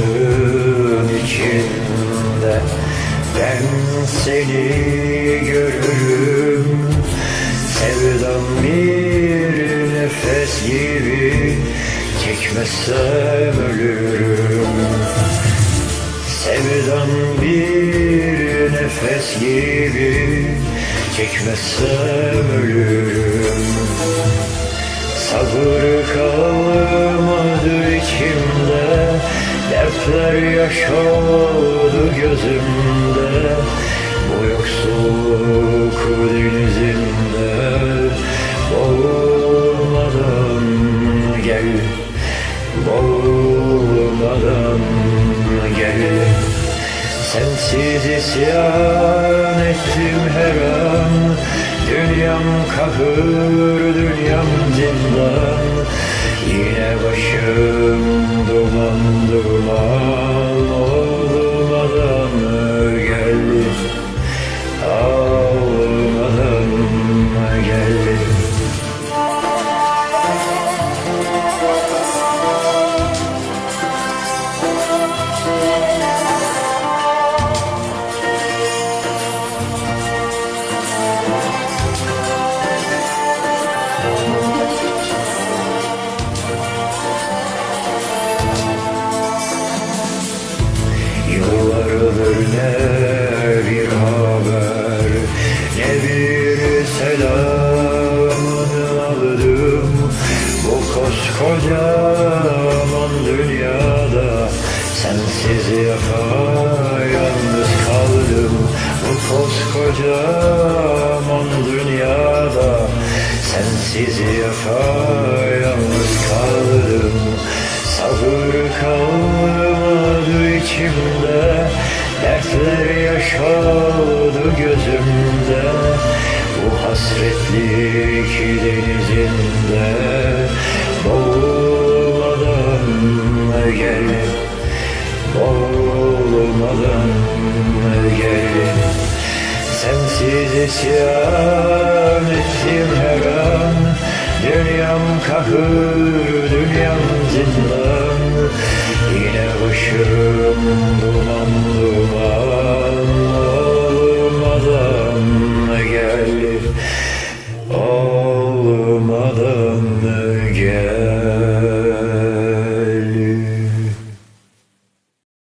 gönlümün içinde Ben seni görürüm. Sevdan bir nefes gibi Çekmezsem ölürüm. Sevdan bir nefes gibi Çekmezsem ölürüm. Sabır kalır Dertler yaşadı gözümde Bu yoksulluk denizinde. Boğulmadan gel Boğulmadan gel. Sensiz isyan ettim her an Dünyam kahır, dünyam zindan. Yine başım duman Sensiz yapayalnız kaldım. Bu koskocaman dünyada Sensiz yapayalnız kaldım. Sabır kalmadı içimde Dertler yaşadı gözümde. Bu hasretlik denizinde isyan ettim her an. Dünyam kahır, dünyam zindan. Yine duman duman